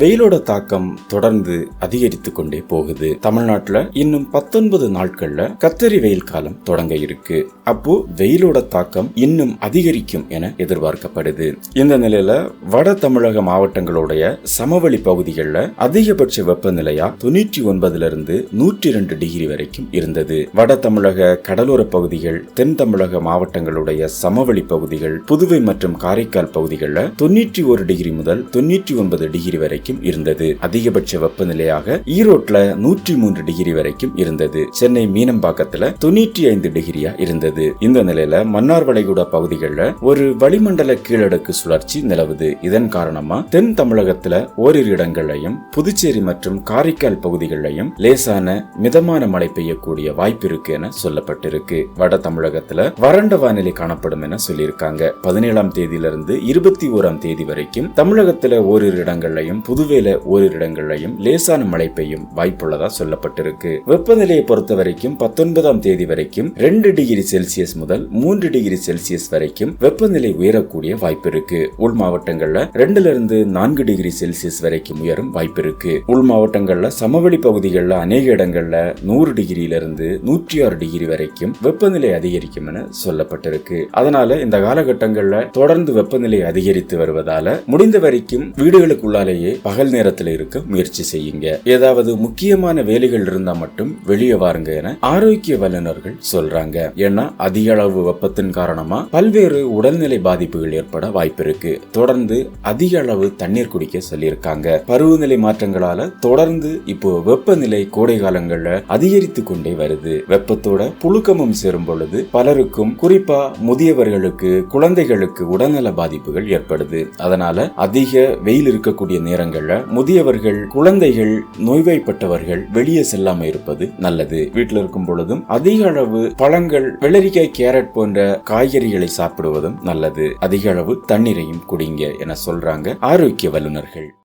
வெயிலோட தாக்கம் தொடர்ந்து அதிகரித்து கொண்டே போகுது. தமிழ்நாட்டில் இன்னும் பத்தொன்பது நாட்கள்ல கத்தரி வெயில் காலம் தொடங்க இருக்கு. அப்போ வெயிலோட தாக்கம் இன்னும் அதிகரிக்கும் என எதிர்பார்க்கப்படுது. இந்த நிலையில வட தமிழக மாவட்டங்களுடைய சமவெளி பகுதிகளில் அதிகபட்ச வெப்பநிலையா தொண்ணூற்றி ஒன்பதுல இருந்து நூற்றி ரெண்டு டிகிரி வரைக்கும் இருந்தது. வட தமிழக கடலோர பகுதிகள் தென் தமிழக மாவட்டங்களுடைய சமவெளி பகுதிகள் புதுவை மற்றும் காரைக்கால் பகுதிகளில் தொண்ணூற்றி ஒரு டிகிரி முதல் தொண்ணூற்றி ஒன்பது டிகிரி வரைக்கும் இருந்தது. அதிகபட்ச வெப்பநிலையாக ஈரோட்ல நூற்றி மூன்று டிகிரி வரைக்கும் இருந்தது. சென்னை மீனம்பாக்கத்துல தொண்ணூற்றி ஐந்து டிகிரியா இருந்தது. இந்த நிலையில மன்னார் வளைகுடா பகுதிகளில் ஒரு வளிமண்டல கீழடுக்கு சுழற்சி நிலவுது. இதன் காரணமா தென் தமிழகத்துல ஓரிரு இடங்களையும் புதுச்சேரி மற்றும் காரைக்கால் பகுதிகளிலையும் லேசான மிதமான மழை பெய்யக்கூடிய வாய்ப்பு இருக்கு என சொல்லப்பட்டிருக்கு. வட தமிழகத்துல வறண்ட வானிலை காணப்படும் என சொல்லியிருக்காங்க. பதினேழாம் தேதியிலிருந்து இருபத்தி ஓராம் தேதி வரைக்கும் தமிழகத்துல ஓரிரு இடங்கள்லையும் புதுவையில ஓரிரு இடங்கள்லையும் லேசான மழை பெய்யும் வாய்ப்புள்ளதா சொல்லப்பட்டிருக்கு. வெப்பநிலையை பொறுத்த வரைக்கும் பத்தொன்பதாம் தேதி வரைக்கும் ரெண்டு டிகிரி செல்சியஸ் முதல் மூன்று டிகிரி செல்சியஸ் வரைக்கும் வெப்பநிலை உயரக்கூடிய வாய்ப்பு இருக்கு உள் மாவட்டங்கள்ல ரெண்டுல இருந்து நான்கு டிகிரி செல்சியஸ் வரைக்கும் உயரும் வாய்ப்பு இருக்கு உள் மாவட்டங்கள்ல சமவெளி பகுதிகளில் அநேக இடங்கள்ல நூறு டிகிரியில இருந்து நூற்றி ஆறு டிகிரி வரைக்கும் வெப்பநிலை அதிகரிக்கும் என சொல்லப்பட்டிருக்கு. அதனால இந்த காலகட்டங்கள்ல தொடர்ந்து வெப்பநிலை அதிகரித்து வருவதால முடிந்த வரைக்கும் வீடுகளுக்குள்ளாலேயே பகல் நேரத்தில் இருக்க முயற்சி செய்யுங்க. ஏதாவது முக்கியமான வேலைகள் இருந்தா மட்டும் வெளியே வாருங்க என ஆரோக்கிய வல்லுநர்கள் சொல்றாங்க. ஏன்னா அதிக அளவு வெப்பத்தின் காரணமா பல்வேறு உடல்நிலை பாதிப்புகள் ஏற்பட வாய்ப்பு இருக்கு. தொடர்ந்து அதிக அளவு தண்ணீர் குடிக்க சொல்லியிருக்காங்க. பருவநிலை மாற்றங்களால தொடர்ந்து இப்போ வெப்பநிலை கோடை காலங்கள்ல அதிகரித்து கொண்டே வருது. வெப்பத்தோட புழுக்கமும் சேரும் பொழுது பலருக்கும் குறிப்பா முதியவர்களுக்கு குழந்தைகளுக்கு உடல்நல பாதிப்புகள் ஏற்படுது. அதனால அதிக வெயில் இருக்கக்கூடிய நேரங்கள் நேரங்கள்ல முதியவர்கள் குழந்தைகள் நோய்வாய்ப்பட்டவர்கள் வெளியே செல்லாம இருப்பது நல்லது. வீட்டில் இருக்கும் பொழுதும் அதிக அளவு பழங்கள் வெள்ளரிக்காய் கேரட் போன்ற காய்கறிகளை சாப்பிடுவதும் நல்லது. அதிக அளவு தண்ணீரையும் குடிங்க என சொல்றாங்க ஆரோக்கிய வல்லுநர்கள்.